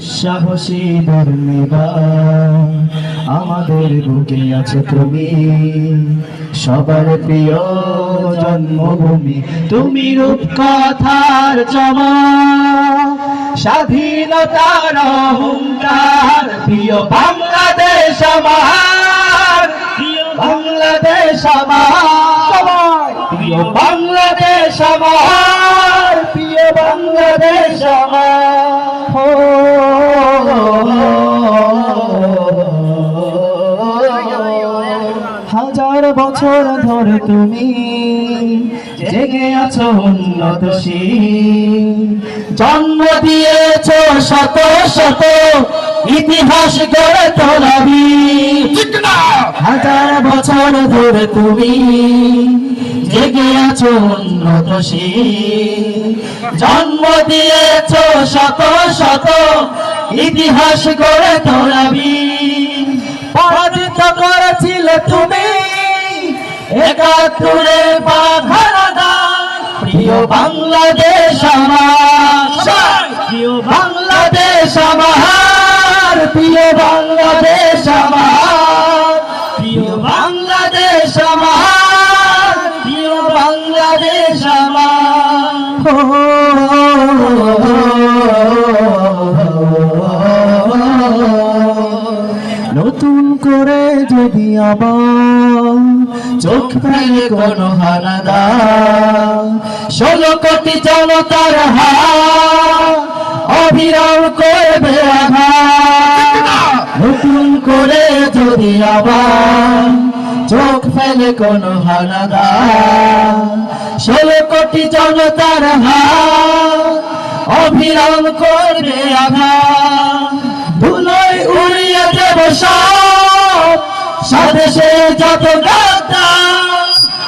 সাহসী দুর্নিবা আমাদের বুকে আছে তুমি। সবার প্রিয় জন্মভূমি, তুমি রূপকথার জমা। স্বাধীনতার অহংকার, প্রিয় বাংলাদেশ আমার। বাংলাদেশ আমার। প্রিয় বাংলাদেশ আমার। প্রিয় বাংলাদেশ আমার। বছর ধরে তুমি জেগে আছো উন্নত জন্ম দিয়েছ শত শত ইতিহাস গড়ে তোলাবি হাজার বছর ধরে তুমি জেগে আছো উন্নত জন্ম দিয়েছ শত শত ইতিহাস গড়ে তোলাবি পরাজিত করেছিলে তুমি একাত্তরে বাধারা প্রিয় বাংলাদেশ আমার প্রিয় বাংলাদেশ আমার প্রিয় বাংলাদেশ আমার প্রিয় বাংলাদেশ আমার প্রিয় বাংলাদেশ আমার। নতুন করে যদি আবার চোখ ফেলে কোন হানাদা ষোলো কোটি জনতার হা অবিরাম করবে আঘাত। নতুন করে যদি আবার চোখ ফেলে কোন হানাদা ষোলো কোটি জনতার হা অবিরাম করবে আঘাত। ধুলোয় উড়িয়ে দেব সব সাদেশে যত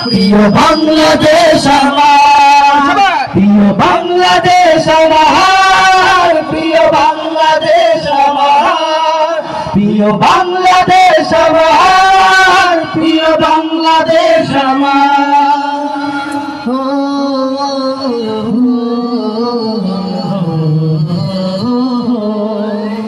প্রিয় বাংলাদেশ আমার, প্রিয় বাংলাদেশ আমার, প্রিয় বাংলাদেশ আমার, প্রিয় বাংলাদেশ আমার, প্রিয় বাংলাদেশ আমার।